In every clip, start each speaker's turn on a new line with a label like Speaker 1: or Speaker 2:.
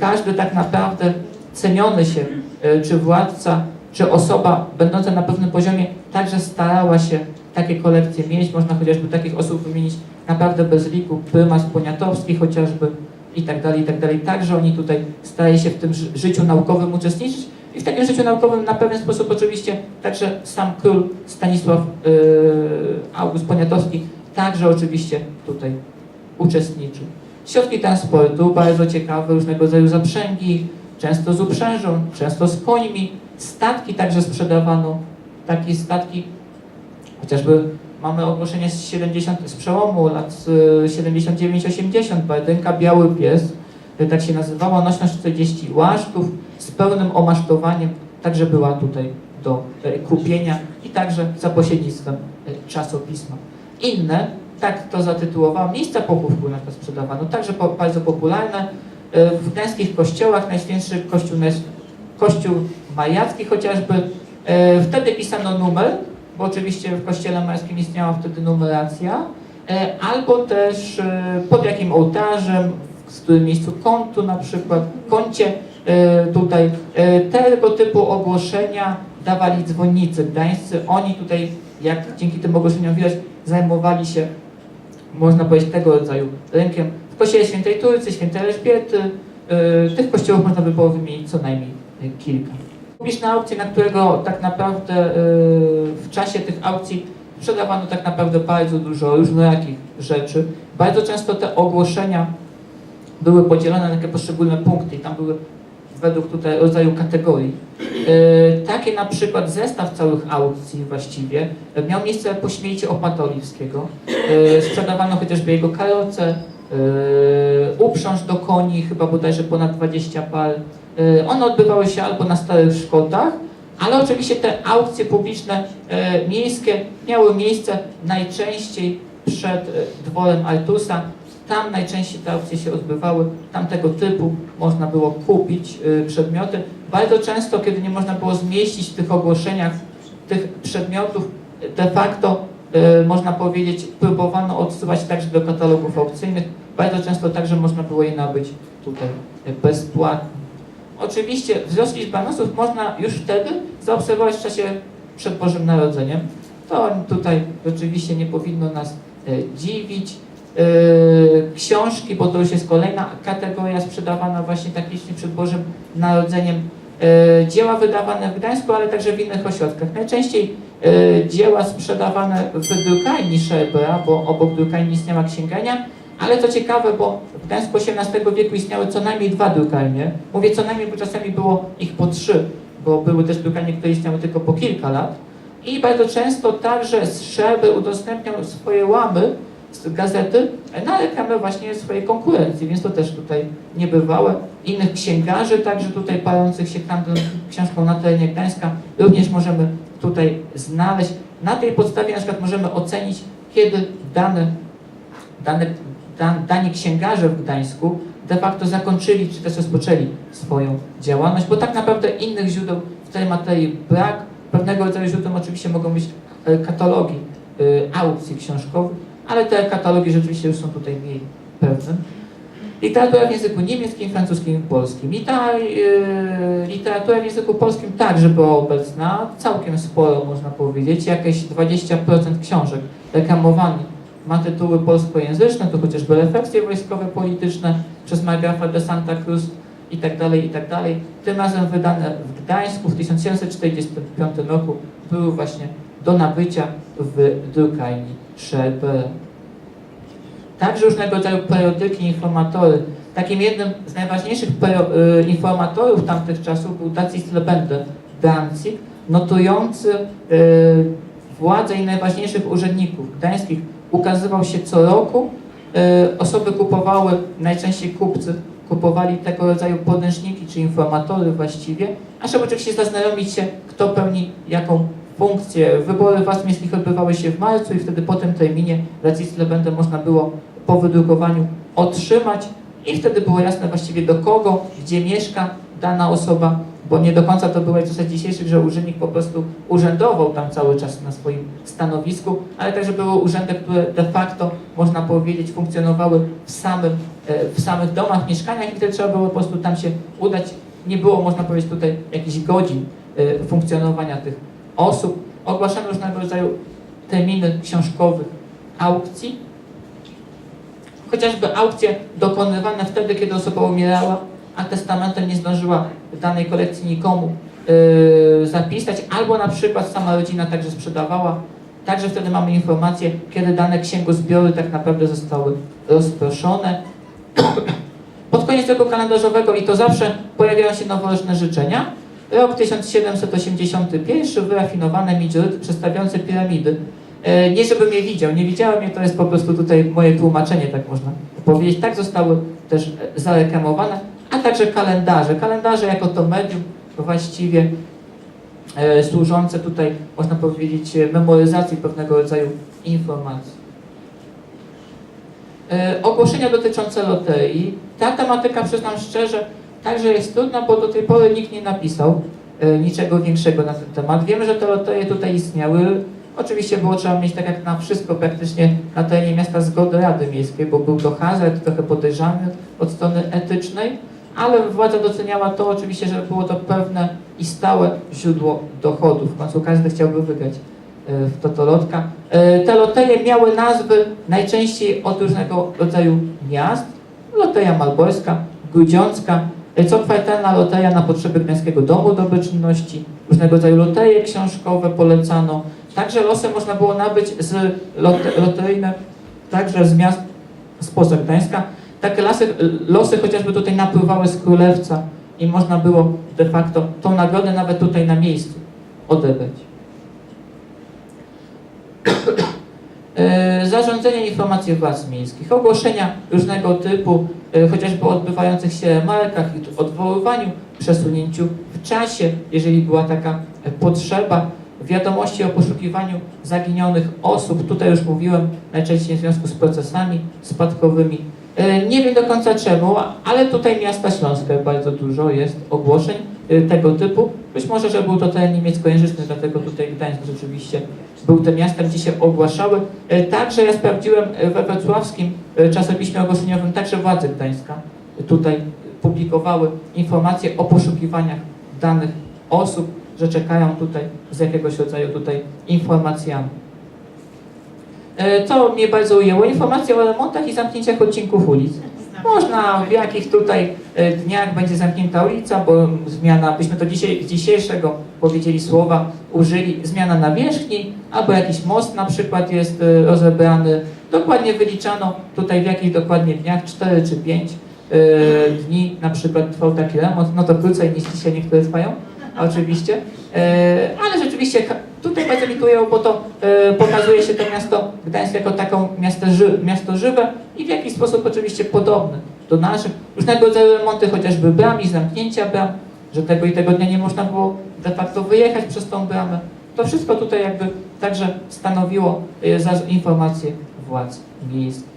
Speaker 1: Każdy tak naprawdę ceniony się, e, czy władca, czy osoba będąca na pewnym poziomie, także starała się takie kolekcje mieć. Można chociażby takich osób wymienić naprawdę bez liku. Prymas Poniatowski chociażby i tak dalej, i tak dalej. Także oni tutaj starali się w tym ży- życiu naukowym uczestniczyć. I w takim życiu naukowym na pewien sposób oczywiście także sam król Stanisław yy, August Poniatowski także oczywiście tutaj uczestniczył. Środki transportu bardzo ciekawe, różnego rodzaju zaprzęgi, często z uprzężą, często z końmi. Statki także sprzedawano. Takie statki, chociażby mamy ogłoszenie z 70, z przełomu lat y, 79-80, Bardynka Biały Pies, y, tak się nazywała, nośność 40 łasztów z pełnym omasztowaniem, także była tutaj do y, kupienia i także za pośrednictwem y, czasopisma. Inne, tak to zatytułowałam, miejsca pochówku na przykład sprzedawano, także po, bardzo popularne. Y, W gdańskich kościołach najświętszy kościół, kościół mariacki chociażby, y, wtedy pisano numer, bo oczywiście w kościele marskim istniała wtedy numeracja, e, albo też e, pod jakim ołtarzem, w którym miejscu kątu na przykład, kącie e, tutaj. E, Tego typu ogłoszenia dawali dzwonnicy gdańscy. Oni tutaj, jak dzięki tym ogłoszeniom widać, zajmowali się, można powiedzieć, tego rodzaju rynkiem. W kościele Świętej Trójcy, Świętej Elżbiety, e, tych kościołów można by było wymienić co najmniej e, kilka. Publiczne aukcje, na którego tak naprawdę y, w czasie tych aukcji sprzedawano tak naprawdę bardzo dużo różnorakich rzeczy. Bardzo często te ogłoszenia były podzielone na takie poszczególne punkty i tam były według tutaj rodzaju kategorii. Y, Takie na przykład zestaw całych aukcji właściwie miał miejsce po śmierci Opatolewskiego. Y, Sprzedawano chociażby jego karoce, y, uprząż do koni, chyba bodajże ponad 20 par. Y, One odbywały się albo na Starych Szkotach, ale oczywiście te aukcje publiczne e, miejskie miały miejsce najczęściej przed e, dworem Artusa. Tam najczęściej te aukcje się odbywały, tam tego typu można było kupić e, przedmioty. Bardzo często, kiedy nie można było zmieścić w tych ogłoszeniach tych przedmiotów, de facto e, można powiedzieć, próbowano odsyłać także do katalogów aukcyjnych. Bardzo często także można było je nabyć tutaj e, bezpłatnie. Oczywiście wzrost liczby anonsów można już wtedy zaobserwować w czasie przed Bożym Narodzeniem. To tutaj rzeczywiście nie powinno nas dziwić. E, książki, bo to już jest kolejna kategoria sprzedawana właśnie tak licznie przed Bożym Narodzeniem. E, dzieła wydawane w Gdańsku, ale także w innych ośrodkach. Najczęściej e, dzieła sprzedawane w drukajni Scherbera, bo obok drukajni istniała księgarnia. Ale co ciekawe, bo w Gdańsku XVIII wieku istniały co najmniej dwa drukarnie. Mówię co najmniej, bo czasami było ich po trzy, bo były też drukarnie, które istniały tylko po kilka lat. I bardzo często także z Szerby udostępniał swoje łamy gazety na reklamę właśnie swojej konkurencji, więc to też tutaj niebywałe. Innych księgarzy, także tutaj palących się handlem książką na terenie Gdańska, również możemy tutaj znaleźć. Na tej podstawie na przykład możemy ocenić, kiedy dane dane, dan, dani księgarze w Gdańsku de facto zakończyli czy też rozpoczęli swoją działalność, bo tak naprawdę innych źródeł w tej materii brak. Pewnego rodzaju źródłem oczywiście mogą być e, katalogi e, aukcji książkowych, ale te katalogi rzeczywiście już są tutaj mniej pewne. Literatura w języku niemieckim, francuskim polskim. I ta e, literatura w języku polskim także była obecna, całkiem sporo można powiedzieć, jakieś 20% książek reklamowanych ma tytuły polskojęzyczne, to chociażby refleksje wojskowe, polityczne przez Margrafa de Santa Cruz i tak dalej, i tak dalej. Tym razem wydane w Gdańsku w 1745 roku były właśnie do nabycia w drukajni Scherbera. Także różnego rodzaju periodyki, informatory. Takim jednym z najważniejszych y, informatorów tamtych czasów był Dacis Lebender Danzig, notujący y, władzę i najważniejszych urzędników gdańskich. Ukazywał się co roku. Y, osoby kupowały, najczęściej kupcy, kupowali tego rodzaju podręczniki, czy informatory właściwie, a żeby oczywiście zaznajomić się, kto pełni jaką funkcję. Wybory władz miejskich odbywały się w marcu i wtedy po tym terminie Dacis Lebender można było po wydrukowaniu otrzymać i wtedy było jasne właściwie do kogo, gdzie mieszka dana osoba bo nie do końca to w czasach dzisiejszych, że urzędnik po prostu urzędował tam cały czas na swoim stanowisku, ale także były urzędy, które de facto, można powiedzieć, funkcjonowały w, samym, e, w samych domach, mieszkaniach i wtedy trzeba było po prostu tam się udać. Nie było, można powiedzieć, tutaj jakichś godzin e, funkcjonowania tych osób. Ogłaszano różnego rodzaju terminy książkowych aukcji, chociażby aukcje dokonywane wtedy, kiedy osoba umierała, a testamentem nie zdążyła danej kolekcji nikomu yy, zapisać, albo na przykład sama rodzina także sprzedawała. Także wtedy mamy informację, kiedy dane księgozbiory tak naprawdę zostały rozproszone. Pod koniec roku kalendarzowego, i to zawsze pojawiają się noworoczne życzenia, rok 1781, wyrafinowane midżuryty przedstawiające piramidy. E, Nie żebym je widział, nie widziałem je, to jest po prostu tutaj moje tłumaczenie, tak można powiedzieć. Tak zostały też zareklamowane, a także kalendarze. Kalendarze jako to medium właściwie e, służące tutaj, można powiedzieć, memoryzacji pewnego rodzaju informacji. E, Ogłoszenia dotyczące loterii. Ta tematyka, przyznam szczerze, także jest trudna, bo do tej pory nikt nie napisał e, niczego większego na ten temat. Wiemy, że te loterie tutaj istniały. Oczywiście było trzeba mieć, tak jak na wszystko praktycznie na terenie miasta, zgodę Rady Miejskiej, bo był to hazard trochę podejrzany od strony etycznej, ale władza doceniała to oczywiście, że było to pewne i stałe źródło dochodów. W końcu każdy chciałby wygrać e, w totolotka. E, Te loterie miały nazwy najczęściej od różnego rodzaju miast. Loteria Malborska, Grudziącka, co kwartalna loteria na potrzeby Gdańskiego Domu Dobroczynności, różnego rodzaju loterie książkowe polecano. Także losy można było nabyć z lot- loteryjne, także z miast spoza Gdańska. Takie lasy, losy chociażby tutaj napływały z Królewca i można było de facto tą nagrodę nawet tutaj na miejscu odebrać. E, Zarządzenie informacji władz miejskich, ogłoszenia różnego typu, e, chociażby odbywających się markach i odwoływaniu, przesunięciu w czasie, jeżeli była taka e, potrzeba, wiadomości o poszukiwaniu zaginionych osób, tutaj już mówiłem, najczęściej w związku z procesami spadkowymi. Nie wiem do końca czemu, ale tutaj miasta śląskie bardzo dużo jest ogłoszeń tego typu. Być może, że był to teren niemieckojęzyczny, dlatego tutaj Gdańsk rzeczywiście był tym miastem, gdzie się ogłaszały. E, Także ja sprawdziłem e, we wrocławskim e, czasopiśmie ogłoszeniowym, także władze Gdańska tutaj publikowały informacje o poszukiwaniach danych osób, że czekają tutaj z jakiegoś rodzaju tutaj informacjami. Co mnie bardzo ujęło, informacje o remontach i zamknięciach odcinków ulic. Można w jakich tutaj e, dniach będzie zamknięta ulica, bo zmiana, byśmy to dzisiaj, dzisiejszego powiedzieli słowa, użyli zmiana nawierzchni, albo jakiś most na przykład jest e, rozebrany. Dokładnie wyliczano tutaj w jakich dokładnie dniach, 4 czy 5 dni na przykład trwał taki remont, no to krócej niż dzisiaj niektóre trwają, oczywiście. E, Ale rzeczywiście tutaj bardzo ujęło, bo to e, pokazuje się to miasto Gdańsk jako taką miasto, ży, miasto żywe i w jakiś sposób oczywiście podobne do naszych. Różnego rodzaju remonty, chociażby bram i zamknięcia bram, że tego i tego dnia nie można było de facto wyjechać przez tą bramę. To wszystko tutaj jakby także stanowiło e, za informacje władz miejskich.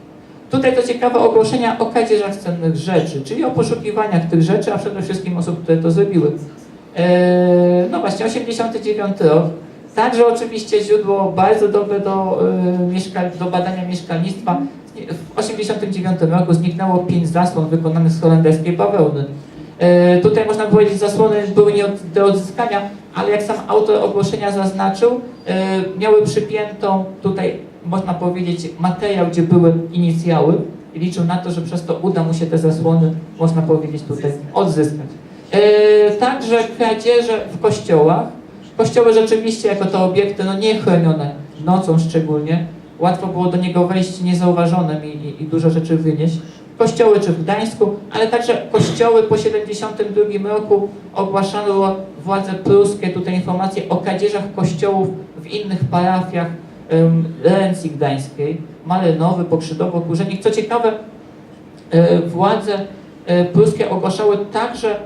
Speaker 1: Tutaj to ciekawe ogłoszenia o kradzieżach cennych rzeczy, czyli o poszukiwaniach tych rzeczy, a przede wszystkim osób, które to zrobiły. Eee, no właśnie, 89 rok. Także oczywiście źródło bardzo dobre do, e, do badania mieszkalnictwa. W 89 roku zniknęło pięć zasłon wykonanych z holenderskiej bawełny. E, tutaj można powiedzieć, zasłony były nie do odzyskania, ale jak sam autor ogłoszenia zaznaczył, e, miały przypiętą tutaj, można powiedzieć, materiał, gdzie były inicjały i liczył na to, że przez to uda mu się te zasłony, można powiedzieć, tutaj odzyskać. E, także kradzieże w kościołach. Kościoły rzeczywiście jako te obiekty no niechronione nocą szczególnie. Łatwo było do niego wejść niezauważonym i, i, i dużo rzeczy wynieść. Kościoły czy w Gdańsku, ale także kościoły po 72 roku ogłaszano władze pruskie tutaj informacje o kradzieżach kościołów w innych parafiach um, Rencji Gdańskiej, Marynowy, Pokrzydowo, Górzenik. Co ciekawe, e, władze e, pruskie ogłaszały także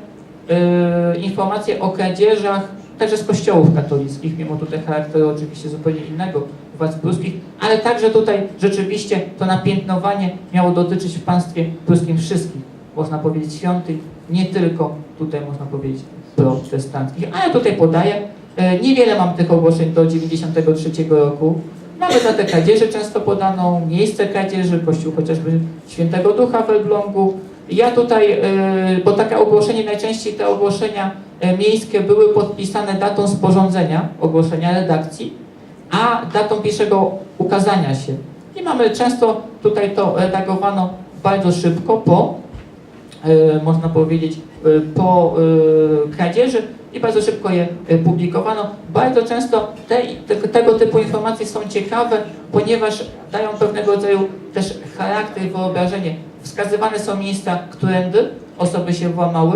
Speaker 1: informacje o kradzieżach także z kościołów katolickich, mimo tutaj charakteru oczywiście zupełnie innego władz pruskich, ale także tutaj rzeczywiście to napiętnowanie miało dotyczyć w państwie pruskim wszystkich, można powiedzieć, świątyń, nie tylko tutaj można powiedzieć protestanckich. A ja tutaj podaję, e, niewiele mam tych ogłoszeń do 93 roku. Mamy datę kradzieży często podaną, miejsce kradzieży, kościół chociażby Świętego Ducha w Elblągu. Ja tutaj, e, bo takie ogłoszenie, najczęściej te ogłoszenia e, miejskie były podpisane datą sporządzenia ogłoszenia redakcji, a datą pierwszego ukazania się. I mamy często tutaj to redagowano bardzo szybko po, e, można powiedzieć, po kradzieży i bardzo szybko je publikowano. Bardzo często te, te, tego typu informacje są ciekawe, ponieważ dają pewnego rodzaju też charakter i wyobrażenie. Wskazywane są miejsca, którędy osoby się włamały,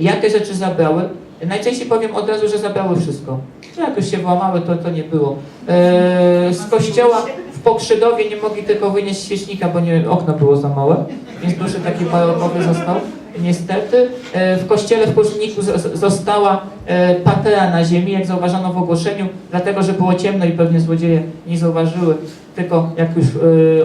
Speaker 1: jakie rzeczy zabrały. Najczęściej powiem od razu, że zabrały wszystko. Jak już się włamały, to to nie było. E, z kościoła w Pokrzydowie nie mogli tylko wynieść świecznika, bo nie, okno było za małe, więc duży taki barokowy został. Niestety e, w kościele w z- została e, patera na ziemi, jak zauważono w ogłoszeniu, dlatego że było ciemno i pewnie złodzieje nie zauważyły. Tylko jak już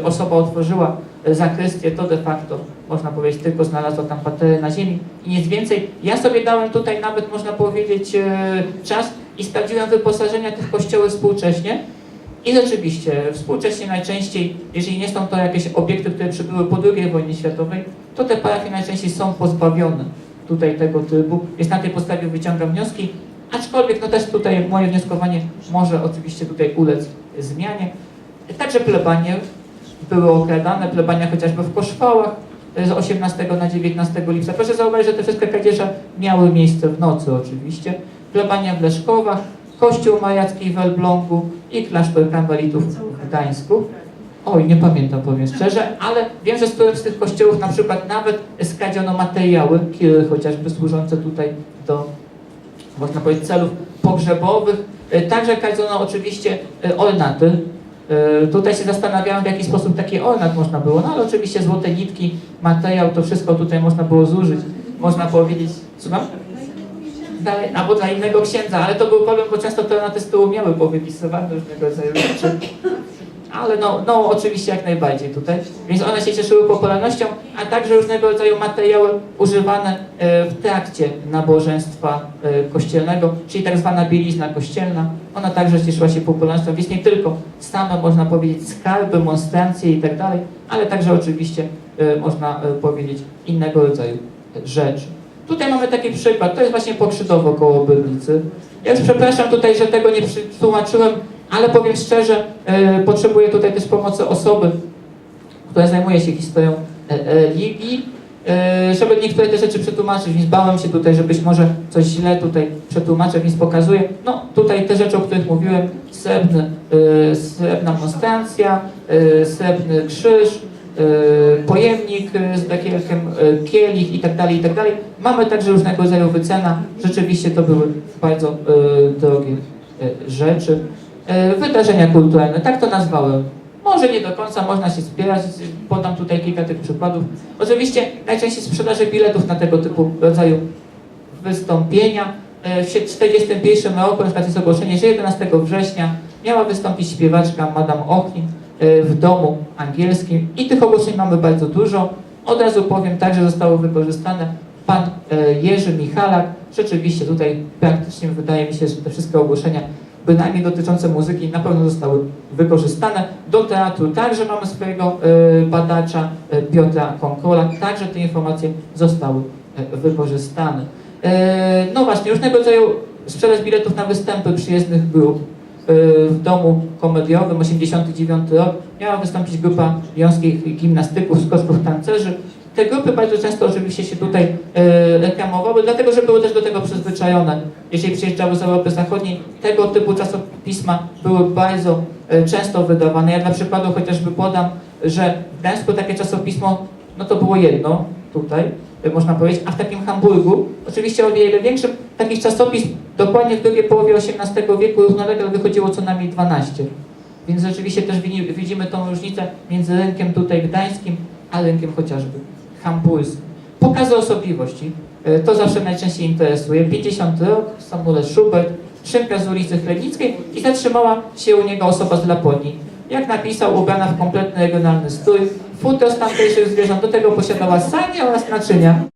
Speaker 1: osoba otworzyła zakrystię, to de facto można powiedzieć tylko znalazła tam paterę na ziemi i nic więcej. Ja sobie dałem tutaj nawet można powiedzieć e, czas i sprawdziłem wyposażenia tych kościołów współcześnie. I rzeczywiście, współcześnie najczęściej, jeżeli nie są to jakieś obiekty, które przybyły po II wojnie światowej, to te parafie najczęściej są pozbawione tutaj tego trybu, więc na tej podstawie wyciągam wnioski, aczkolwiek no też tutaj moje wnioskowanie może oczywiście tutaj ulec zmianie. Także plebanie były okradane, plebania chociażby w Koszwałach e, z 18 na 19 lipca. Proszę zauważyć, że te wszystkie kradzieże miały miejsce w nocy oczywiście. Plebania w Leszkowach, Kościół Mariacki w Elblągu i klasztor karmelitów w Gdańsku. Oj, nie pamiętam, powiem szczerze, ale wiem, że z którymś z tych kościołów na przykład nawet skradziono materiały, kiry chociażby służące tutaj do, można powiedzieć, celów pogrzebowych. E, Także kradziono oczywiście e, ornaty. E, Tutaj się zastanawiałem, w jaki sposób taki ornat można było, no ale oczywiście złote nitki, materiał, to wszystko tutaj można było zużyć. Można powiedzieć, słucham? Dla, albo dla innego księdza, ale to był problem, bo często te ornaty z tyłu miały powypisywane różnego rodzaju rzeczy. Ale no, no oczywiście jak najbardziej tutaj. Więc one się cieszyły popularnością, a także różnego rodzaju materiały używane e, w trakcie nabożeństwa e, kościelnego, czyli tak zwana bielizna kościelna. Ona także cieszyła się popularnością, więc nie tylko same, można powiedzieć, skarby, monstrancje i tak dalej, ale także oczywiście e, można powiedzieć innego rodzaju rzeczy. Tutaj mamy taki przykład, to jest właśnie pokrzydowo koło Bydlicy. Ja już przepraszam tutaj, że tego nie przetłumaczyłem, ale powiem szczerze, e, potrzebuję tutaj też pomocy osoby, która zajmuje się historią e, religii, e, żeby niektóre te rzeczy przetłumaczyć, więc bałem się tutaj, że być może coś źle tutaj przetłumaczę, więc pokazuję. No tutaj te rzeczy, o których mówiłem, srebrny, e, srebrna monstrancja, e, srebrny krzyż, e, pojemnik e, z dekielkiem, e, kielich i tak dalej, i tak dalej. Mamy także różnego rodzaju wycena. Rzeczywiście to były bardzo e, drogie e, rzeczy. E, Wydarzenia kulturalne, tak to nazwałem. Może nie do końca można się spierać, podam tutaj kilka tych przykładów. Oczywiście najczęściej sprzedaże biletów na tego typu rodzaju wystąpienia. E, W 1941 roku na jest ogłoszenie, że 11 września miała wystąpić śpiewaczka Madame Ochlin e, w domu angielskim i tych ogłoszeń mamy bardzo dużo. Od razu powiem, także zostało wykorzystane pan Jerzy Michalak. Rzeczywiście tutaj praktycznie wydaje mi się, że te wszystkie ogłoszenia bynajmniej dotyczące muzyki na pewno zostały wykorzystane. Do teatru także mamy swojego e, badacza e, Piotra Konkola, także te informacje zostały e, wykorzystane. No właśnie, różnego rodzaju sprzedaż biletów na występy przyjezdnych grup. W domu komediowym, 89 rok, miała wystąpić grupa wiązkich gimnastyków, skoczków tancerzy. Te grupy bardzo często oczywiście się tutaj e, reklamowały, dlatego że były też do tego przyzwyczajone. Jeżeli przyjeżdżały z Europy Zachodniej, tego typu czasopisma były bardzo e, często wydawane. Ja dla przykładu chociażby podam, że w Gdańsku takie czasopismo, no to było jedno tutaj, e, można powiedzieć, a w takim Hamburgu, oczywiście o wiele większym, takich czasopism dokładnie w drugiej połowie XVIII wieku równolegle wychodziło co najmniej 12. Więc rzeczywiście też widzi- widzimy tą różnicę między rynkiem tutaj gdańskim, a rynkiem chociażby hamburskim. Pokazy osobliwości, e, to zawsze najczęściej interesuje. 50 rok, Samuel Schubert, Szynka z ulicy Chlebnickiej i zatrzymała się u niego osoba z Laponii. Jak napisał, ubrana w kompletny regionalny strój, futro z tamtejszych zwierząt, do tego posiadała sanie oraz naczynia.